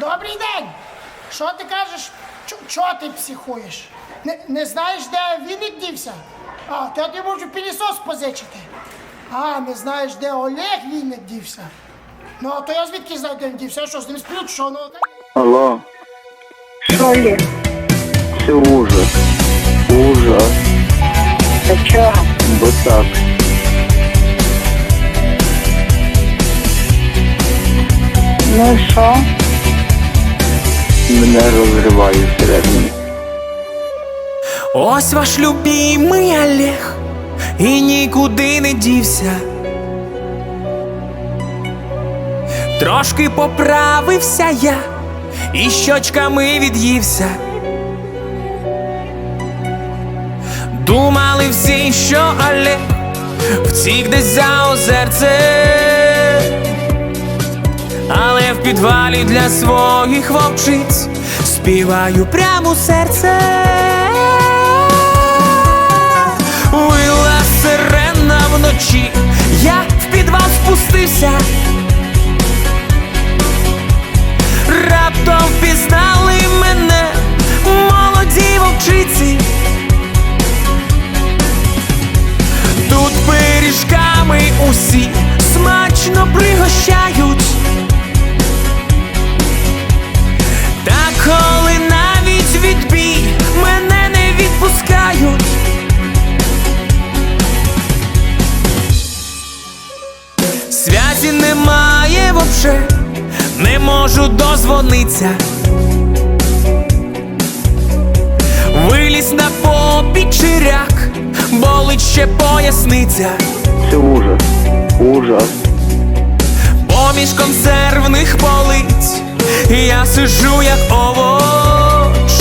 Добрий день! Що ти кажеш? Чого ти психуєш? Не, не знаєш, де Вінник дівся? А, то я тобі можу пілісос позичити. А, не знаєш, де Олег Вінник дівся? Ну, а то я звідки знаю, де він дівся? Я що, з ним сплю, що? Ну, та- Алло, Що Олег? це ужас. Ужас. До чого? Бо так. Ну і що? Мене розриває всередині. Ось ваш любимий Олег і нікуди не дівся. Трошки поправився я і щочками від'ївся. Думали всі, що Олег втік десь за озерце, підвалі для своїх вовчиць співаю прямо серце. Вила сирена вночі, я в підвал спустився. Связі немає вообще, не можу дозвониться. Виліз на попі чиряк, болить ще поясниця. Це ужас. Ужас. Поміж консервних полиць я сижу як овоч,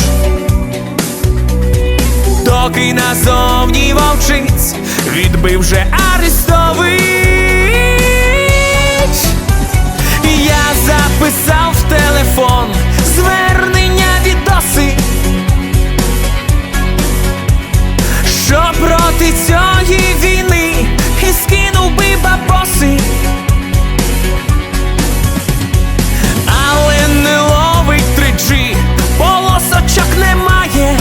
доки назовні вовчиць відбив же Арестович. Полосочок немає.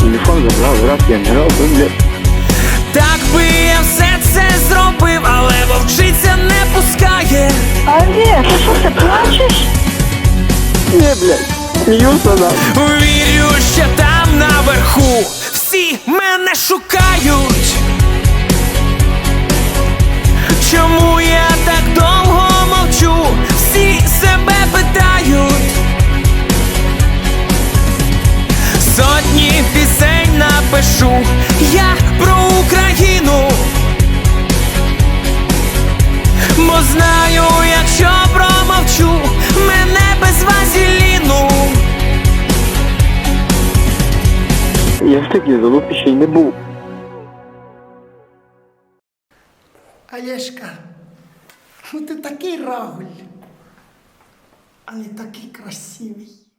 Телефон забрав, брат, я не робив. Так би я все це зробив, але вовчиця не пускає. Андрій, ти що ти плачеш? Ні, блядь. Сміюся нам. Вірю, що там наверху всі мене шукають. Напишу я про Україну. Бо знаю, якщо промовчу, мене без вазеліну. Я в такій залупі ще й не був. Олешка, ну ти такий рагуль, а не такий красивий.